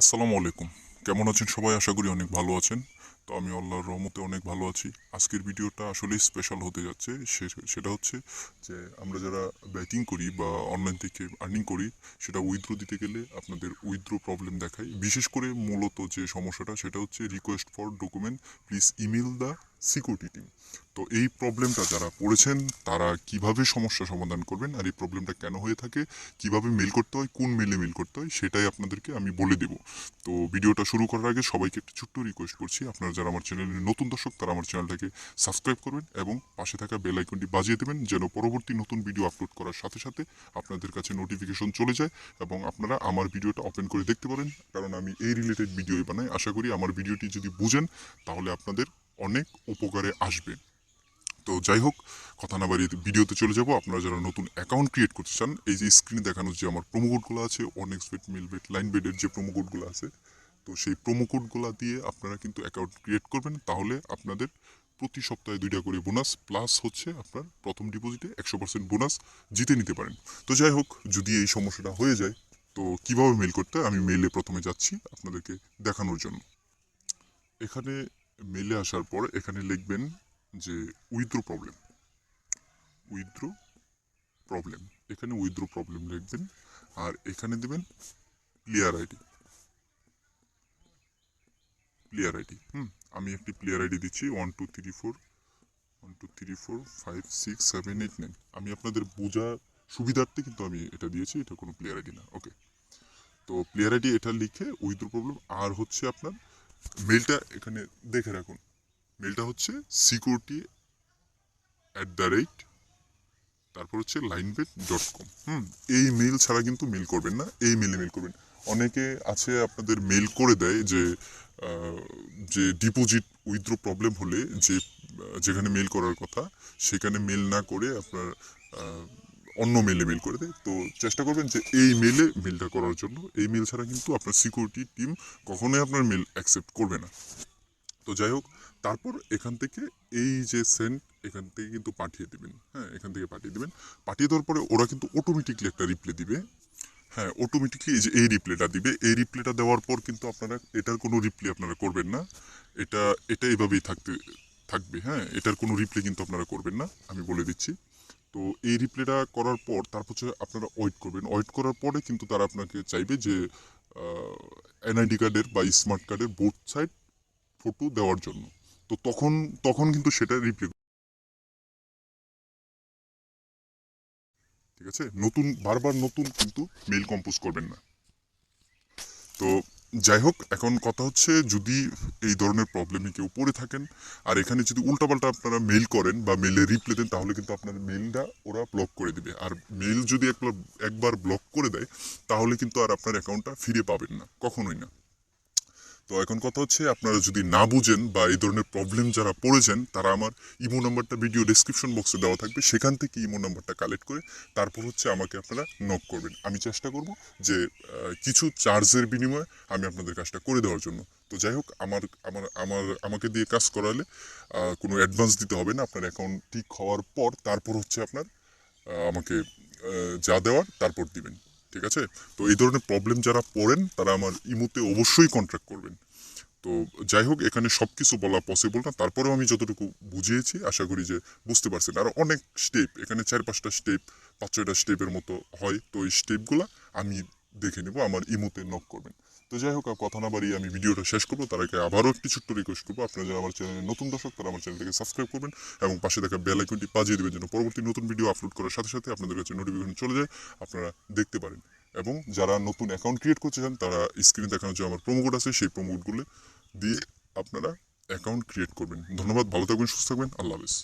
আসসালামু আলাইকুম। কেমন আছেন সবাই? আশা করি অনেক ভালো আছেন। তো আমি আল্লাহর রহমতে অনেক ভালো আছি। আজকের ভিডিওটা আসলেই স্পেশাল হতে যাচ্ছে। সেটা হচ্ছে যে আমরা যারা ব্যাটিং করি বা অনলাইন থেকে আর্নিং করি, সেটা উইথড্র দিতে গেলে আপনাদের উইথড্র প্রবলেম দেখায়। বিশেষ করে মূলত যে সমস্যাটা, সেটা হচ্ছে request for document please email the security team. তো এই প্রবলেমটা যারা পড়েছেন তারা কীভাবে সমস্যা সমাধান করবেন আর এই প্রবলেমটা কেন হয়ে থাকে, কীভাবে মেল করতে হয়, কোন মেলে মেল করতে হয়, সেটাই আপনাদেরকে আমি বলে দেব। তো ভিডিওটা শুরু করার আগে সবাইকে একটা ছোট্ট রিকোয়েস্ট করছি, আপনারা যারা আমার চ্যানেলের নতুন দর্শক, তারা আমার চ্যানেলটাকে সাবস্ক্রাইব করবেন এবং পাশে থাকা বেল আইকনটি বাজিয়ে দেবেন, যেন পরবর্তী নতুন ভিডিও আপলোড করার সাথে সাথে আপনাদের কাছে নোটিফিকেশন চলে যায় এবং আপনারা আমার ভিডিওটা ওপেন করে দেখতে পারেন। কারণ আমি এই রিলেটেড ভিডিওই বানাই। আশা করি আমার ভিডিওটি যদি বুঝেন, তাহলে আপনাদের অনেক উপকারে আসবে। তো যাই হোক, কথা না বাড়িয়ে ভিডিওতে চলে যাব। আপনারা যারা নতুন অ্যাকাউন্ট ক্রিয়েট করতে চান, এই যে স্ক্রিনে দেখানো যে আমার প্রোমো কোডগুলো আছে one x bet Melbet line বেডের যে প্রোমো কোডগুলো আছে, তো সেই প্রোমো কোডগুলো দিয়ে আপনারা কিন্তু অ্যাকাউন্ট ক্রিয়েট করবেন। তাহলে আপনাদের প্রতি সপ্তাহে দুইটা করে বোনাস প্লাস হচ্ছে আপনার প্রথম ডিপোজিটে একশো পার্সেন্ট বোনাস জিতে নিতে পারেন। তো যাই হোক, যদি এই সমস্যাটা হয়ে যায়, তো কীভাবে মেল করতে? আমি মেলে প্রথমে যাচ্ছি আপনাদেরকে দেখানোর জন্য। এখানে মেলে আসার পর এখানে লিখবেন যে উইথড্র প্রবলেম উইথড্র প্রবলেম এখানে উইথড্র প্রবলেম লিখবেন আর এখানে দেবেন প্লেয়ার আইডি প্লেয়ার আইডি হুম, আমি একটি প্লেয়ার আইডি দিচ্ছি one two three four one two three four five six seven eight nine আমি আপনাদের বোঝা সুবিধার্থে কিন্তু আমি এটা দিয়েছি, এটা কোনো প্লেয়ার আইডি না। ওকে তো প্লেয়ার আইডি এটা লিখে উইথড্র প্রবলেম আর হচ্ছে আপনার মেলটা এখানে দেখে রাখুন। মেলটা হচ্ছে সিকিউরিটি অ্যাট দ্য রেট তারপর হচ্ছে লাইনবেট ডট কম হুম, এই মেল ছাড়া কিন্তু মেল করবেন না, এই মেলে মেল করবেন। অনেকে আছে আপনাদের মেল করে দেয় যে যে ডিপোজিট উইথড্র প্রবলেম হলে যে যেখানে মেল করার কথা, সেখানে মেল না করে আপনার অন্য মেলে মেল করে দেয়। তো চেষ্টা করবেন যে এই মেলে মেলটা করার জন্য। এই মেল ছাড়া কিন্তু আপনার সিকিউরিটি টিম কখনোই আপনার মেল অ্যাকসেপ্ট করবে না। তো যাই হোক, তারপর এখান থেকে এই যে সেন্ট এখান থেকে কিন্তু পাঠিয়ে দিবেন। হ্যাঁ এখান থেকে পাঠিয়ে দিবেন। পাঠিয়ে দেওয়ার পরে ওরা কিন্তু অটোমেটিকলি একটা রিপ্লে দিবে। হ্যাঁ অটোমেটিকলি এই যে এই রিপ্লেটা দিবে। এই রিপ্লেটা দেওয়ার পর কিন্তু আপনারা, এটার কোনো রিপ্লে আপনারা করবেন না। এটা এটা এভাবেই থাকতে, থাকবে। হ্যাঁ এটার কোনো রিপ্লে কিন্তু আপনারা করবেন না। আমি বলে দিচ্ছি। তো এই রিপ্লেটা করার পর তারপর হচ্ছে আপনারা ওয়েট করবেন। ওয়েট করার পরে কিন্তু তারা আপনাকে চাইবে যে এনআইডি কার্ডের বা স্মার্ট কার্ডের বোথ সাইড ফটো দেওয়ার জন্য। তো তখন তখন কিন্তু সেটা রিপ্লে ঠিক আছে? নতুন, বারবার নতুন কিন্তু মেল কম্পোজ করবেন না। তো যাই হোক এখন কথা হচ্ছে যদি এই ধরনের প্রবলেমে কেউ পড়ে থাকেন, আর এখানে যদি উল্টাপাল্টা আপনারা মেল করেন বা মেলে রিপ্লে দেন, তাহলে কিন্তু আপনার মেলটা ওরা ব্লক করে দেবে। আর মেল যদি একবার একবার ব্লক করে দেয়, তাহলে কিন্তু আর আপনার অ্যাকাউন্টটা ফিরে পাবেন না, কখনোই না। তো এখন কথা হচ্ছে আপনারা যদি না বুঝেন বা এই ধরনের প্রবলেম যারা পড়েছেন, তারা আমার ইমো নাম্বারটা ভিডিও ডেসক্রিপশন বক্সে দেওয়া থাকবে। সেখান থেকে ইমো নাম্বারটা কালেক্ট করে তারপর হচ্ছে আমাকে আপনারা নক করবেন। আমি চেষ্টা করব যে কিছু চার্জের বিনিময়ে আমি আপনাদের কাজটা করে দেওয়ার জন্য। তো যাই হোক, আমার আমার আমার, আমাকে দিয়ে কাজ করালে কোনো অ্যাডভান্স দিতে হবে না। আপনার অ্যাকাউন্ট ঠিক হওয়ার পর তারপর হচ্ছে আপনার আমাকে যা দেওয়ার তারপর দিবেন। ঠিক আছে? তো এই ধরনের প্রবলেম যারা পড়েন, তারা আমার ইমুতে অবশ্যই কন্ট্যাক্ট করবেন। তো যাই হোক, এখানে সব কিছু বলা পসিবল না। তারপরেও আমি যতটুকু বুঝিয়েছি, আশা করি যে বুঝতে পারছেন। আর অনেক স্টেপ এখানে চার পাঁচটা স্টেপ পাঁচ ছয়টা স্টেপের মতো হয়। তো এই স্টেপগুলো আমি দেখে নেব, আমার ইমুতে নক করবেন। তো যাই হোক, আর কথা না বাড়িয়ে আমি ভিডিওটা শেষ করব। তার আগে আবারও একটি ছোট্ট রিকোয়েস্ট করব। আপনারা যারা আমার চ্যানেলে নতুন দর্শক, তারা আমার চ্যানেলটাকে সাবস্ক্রাইব করবেন এবং পাশে থাকা বেল আইকনটি বাজিয়ে দেবেন যেন পরবর্তী নতুন ভিডিও আপলোড করার সাথে সাথে আপনাদের কাছে নোটিফিকেশন চলে যায়, আপনারা দেখতে পারেন। এবং যারা নতুন অ্যাকাউন্ট ক্রিয়েট করতে চান, তারা স্ক্রিনে দেখানো যে আমার প্রোমো কোড আছে, সেই প্রোমো কোডগুলো দিয়ে আপনারা অ্যাকাউন্ট ক্রিয়েট করবেন। ধন্যবাদ, ভালো থাকবেন, সুস্থ থাকবেন, আল্লাহ হাফেজ।